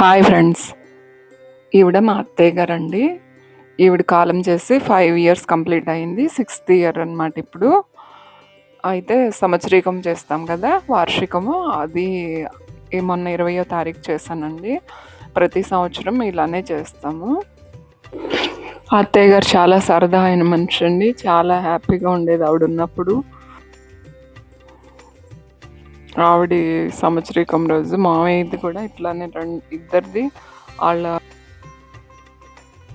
Hi friends. ఈవిడ మా అత్తయ్య గారండి. ఈవిడ కాలం చేసి ఫైవ్ ఇయర్స్ కంప్లీట్ అయింది. సిక్స్త్ ఇయర్ అన్నమాట ఇప్పుడు. అయితే సంవత్సరీకం చేస్తాం కదా వార్షికము. అది మొన్న ఇరవయో తారీఖు చేశానండి. ప్రతి సంవత్సరం ఇలానే చేస్తాము. అత్తయ్య గారు చాలా సరదా అయిన మనిషి అండి. చాలా హ్యాపీగా ఉండేది ఆవిడ ఉన్నప్పుడు. ఆవిడ సంవత్సరీకం రోజు మామయ్యది కూడా ఇట్లానే రెండు ఇద్దరిది వాళ్ళ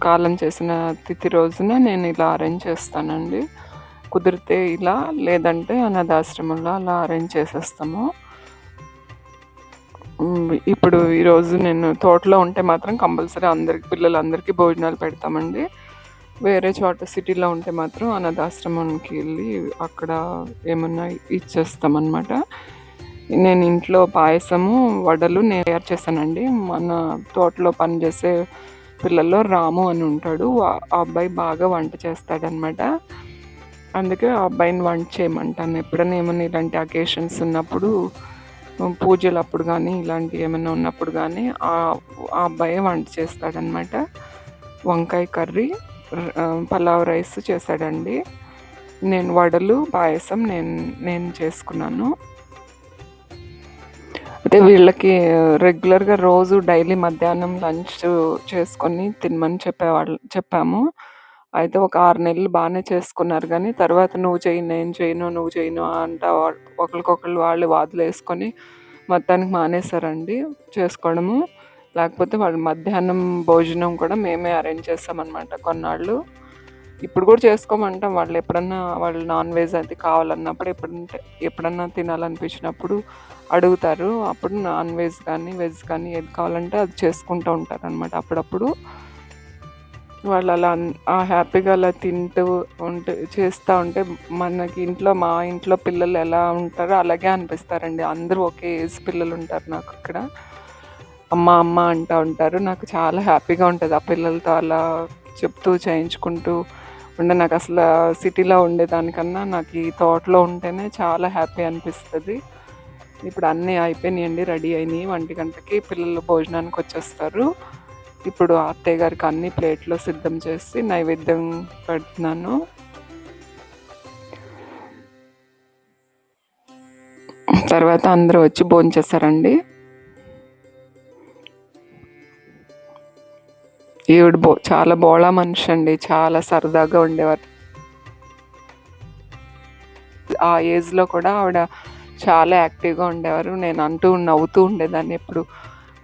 కాలం చేసిన తిథి రోజున నేను ఇలా అరేంజ్ చేస్తానండి. కుదిరితే ఇలా లేదంటే అనాథాశ్రమంలో అలా అరేంజ్ చేసేస్తాము. ఇప్పుడు ఈరోజు నేను తోటలో ఉంటే మాత్రం కంపల్సరీ అందరికి పిల్లలందరికీ భోజనాలు పెడతామండి. వేరే చోట సిటీలో ఉంటే మాత్రం అనాథాశ్రమానికి వెళ్ళి అక్కడ ఏమన్నా ఇచ్చేస్తామన్నమాట. నేను ఇంట్లో పాయసము వడలు నేను తయారు చేశానండి. మన తోటలో పనిచేసే పిల్లల్లో రాము అని ఉంటాడు. ఆ అబ్బాయి బాగా వంట చేస్తాడనమాట అందుకే ఆ అబ్బాయిని వంట చేయమంటాను. ఎప్పుడైనా ఏమైనా ఇలాంటి అకేషన్స్ ఉన్నప్పుడు పూజలు అప్పుడు కానీ ఇలాంటి ఏమైనా ఉన్నప్పుడు కానీ ఆ అబ్బాయే అబ్బాయి వంట చేస్తాడనమాట వంకాయ కర్రీ పలావ్ రైస్ చేశాడండి. నేను వడలు పాయసం నేను నేను చేసుకున్నాను. అయితే వీళ్ళకి రెగ్యులర్గా రోజు డైలీ మధ్యాహ్నం లంచ్ చేసుకొని తినమని చెప్పేవాళ్ళు చెప్పాము. అయితే ఒక ఆరు నెలలు బాగానే చేసుకున్నారు. కానీ తర్వాత నువ్వు చేయి నేను చేయను నువ్వు చేయను అంట ఒకరికొకరు వాళ్ళు వాదులు వేసుకొని మొత్తానికి మానేశారండి చేసుకోవడము. లేకపోతే వాళ్ళు మధ్యాహ్నం భోజనం కూడా మేమే అరేంజ్ చేస్తామన్నమాట కొన్నాళ్ళు. ఇప్పుడు కూడా చేసుకోమంటాం. వాళ్ళు ఎప్పుడన్నా వాళ్ళు నాన్ వెజ్ అది కావాలన్నప్పుడు ఎప్పుడంటే ఎప్పుడన్నా తినాలనిపించినప్పుడు అడుగుతారు. అప్పుడు నాన్ వెజ్ కానీ వెజ్ కానీ ఏది కావాలంటే అది చేసుకుంటూ ఉంటారు అనమాట అప్పుడప్పుడు వాళ్ళు అలా ఆ హ్యాపీగా అలా తింటూ ఉంటే చేస్తూ ఉంటే మనకి ఇంట్లో మా ఇంట్లో పిల్లలు ఎలా ఉంటారో అలాగే అనిపిస్తారండి. అందరూ ఒకే ఏజ్ పిల్లలు ఉంటారు నాకు ఇక్కడ. అమ్మ అమ్మ అంటూ ఉంటారు. నాకు చాలా హ్యాపీగా ఉంటుంది ఆ పిల్లలతో అలా చెప్తూ చేయించుకుంటూ ఉండే. నాకు అసలు సిటీలో ఉండేదానికన్నా నాకు ఈ తోటలో ఉంటేనే చాలా హ్యాపీ అనిపిస్తుంది. ఇప్పుడు అన్నీ అయిపోయినాయండి రెడీ అయినాయి. వంటి గంటకి పిల్లలు భోజనానికి వచ్చేస్తారు. ఇప్పుడు అత్తయ్య గారికి అన్ని ప్లేట్లో సిద్ధం చేసి నైవేద్యం పెడుతున్నాను. తర్వాత అందరూ వచ్చి భోంచేస్తారండి. ఈవిడ బో చాలా బోళా మనిషి అండి. చాలా సరదాగా ఉండేవారు. ఆ ఏజ్లో కూడా ఆవిడ చాలా యాక్టివ్గా ఉండేవారు. నేను అంటూ నవ్వుతూ ఉండేదాన్ని ఎప్పుడు.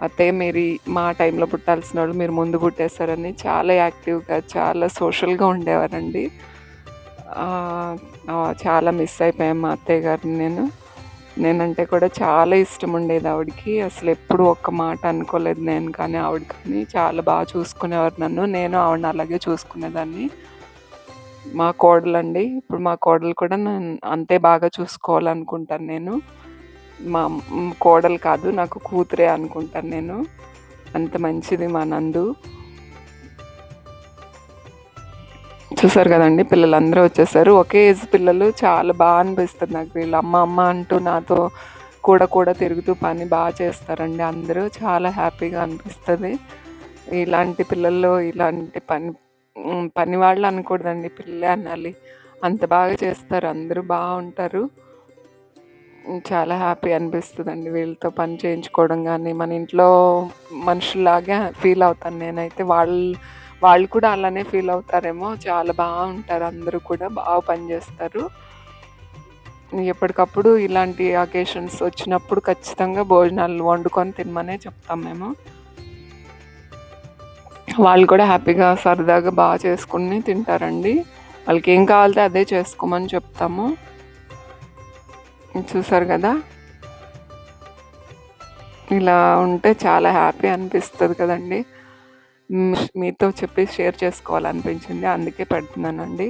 అత్తయ్య మీరు మా టైంలో పుట్టాల్సిన వాళ్ళు మీరు ముందు పుట్టేశారని చాలా యాక్టివ్గా చాలా సోషల్గా ఉండేవారండి. చాలా మిస్ అయిపోయాం మా అత్తయ్య గారిని నేను. నేనంటే కూడా చాలా ఇష్టం ఉండేది ఆవిడకి. అసలు ఎప్పుడు ఒక్క మాట అనుకోలేదు నేను కానీ ఆవిడ కానీ చాలా బాగా చూసుకునేవారు నన్ను. నేను ఆవిడని అలాగే చూసుకునేదాన్ని. మా కోడలండి. ఇప్పుడు మా కోడలు కూడా నన్ను అంతే బాగా చూసుకోవాలనుకుంటాను నేను. మా కోడలు కాదు నాకు కూతురే అనుకుంటాను నేను. అంత మంచిది మా నందు. చూసారు కదండి పిల్లలందరూ వచ్చేసారు. ఒకే ఏజ్ పిల్లలు చాలా బాగా అనిపిస్తుంది నాకు. వీళ్ళు అమ్మ అమ్మ అంటూ నాతో కూడా కూడా తిరుగుతూ పని బాగా చేస్తారండి. అందరూ చాలా హ్యాపీగా అనిపిస్తుంది. ఇలాంటి పిల్లల్లో ఇలాంటి పని పని వాళ్ళు అనకూడదండి. పిల్లలే అనాలి. అంత బాగా చేస్తారు. అందరూ బాగుంటారు. చాలా హ్యాపీ అనిపిస్తుందండి వీళ్ళతో పని చేయించుకోవడం కానీ మన ఇంట్లో మనుషుల్లాగే ఫీల్ అవుతాను నేనైతే. వాళ్ళు వాళ్ళు కూడా అలానే ఫీల్ అవుతారేమో. చాలా బాగుంటారు. అందరూ కూడా బాగా పనిచేస్తారు ఎప్పటికప్పుడు ఇలాంటి అకేషన్స్ వచ్చినప్పుడు ఖచ్చితంగా భోజనాలు వండుకొని తినమనే చెప్తాం మేము. వాళ్ళు కూడా హ్యాపీగా సరదాగా బాగా చేసుకుని తింటారండి. వాళ్ళకి ఏం కావాలితే అదే చేసుకోమని చెప్తాము. చూసారు కదా? ఇలా ఉంటే చాలా హ్యాపీ అనిపిస్తుంది కదండి. మీతో చెప్పి షేర్ చేసుకోవాలనిపించింది. అందుకే పెడుతున్నానండి.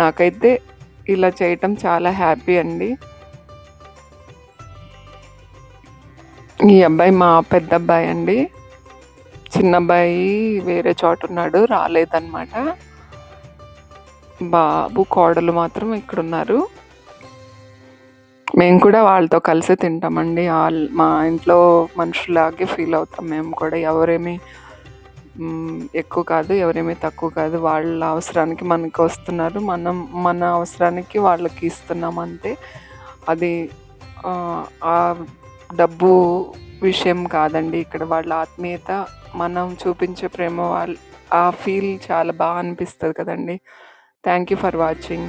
నాకైతే ఇలా చేయటం చాలా హ్యాపీ అండి. ఈ అబ్బాయి మా పెద్ద అబ్బాయి అండి. చిన్న అబ్బాయి వేరే చోట ఉన్నాడు రాలేదన్నమాట. బాబు కోడలు మాత్రం ఇక్కడ ఉన్నారు మేము కూడా వాళ్ళతో కలిసి తింటామండి. వాళ్ళ మా ఇంట్లో మనుషులాగే ఫీల్ అవుతాం మేము కూడా. ఎవరేమి ఎక్కువ కాదు, ఎవరేమీ తక్కువ కాదు. వాళ్ళ అవసరానికి మనకొస్తున్నారు. మనం మన అవసరానికి వాళ్ళకి ఇస్తున్నాం అంతే. అది ఆ డబ్బు విషయం కాదండి. ఇక్కడ వాళ్ళ ఆత్మీయత, మనం చూపించే ప్రేమ వాళ్ళ ఆ ఫీల్ చాలా బాగా అనిపిస్తుంది కదండీ! Thank you for watching.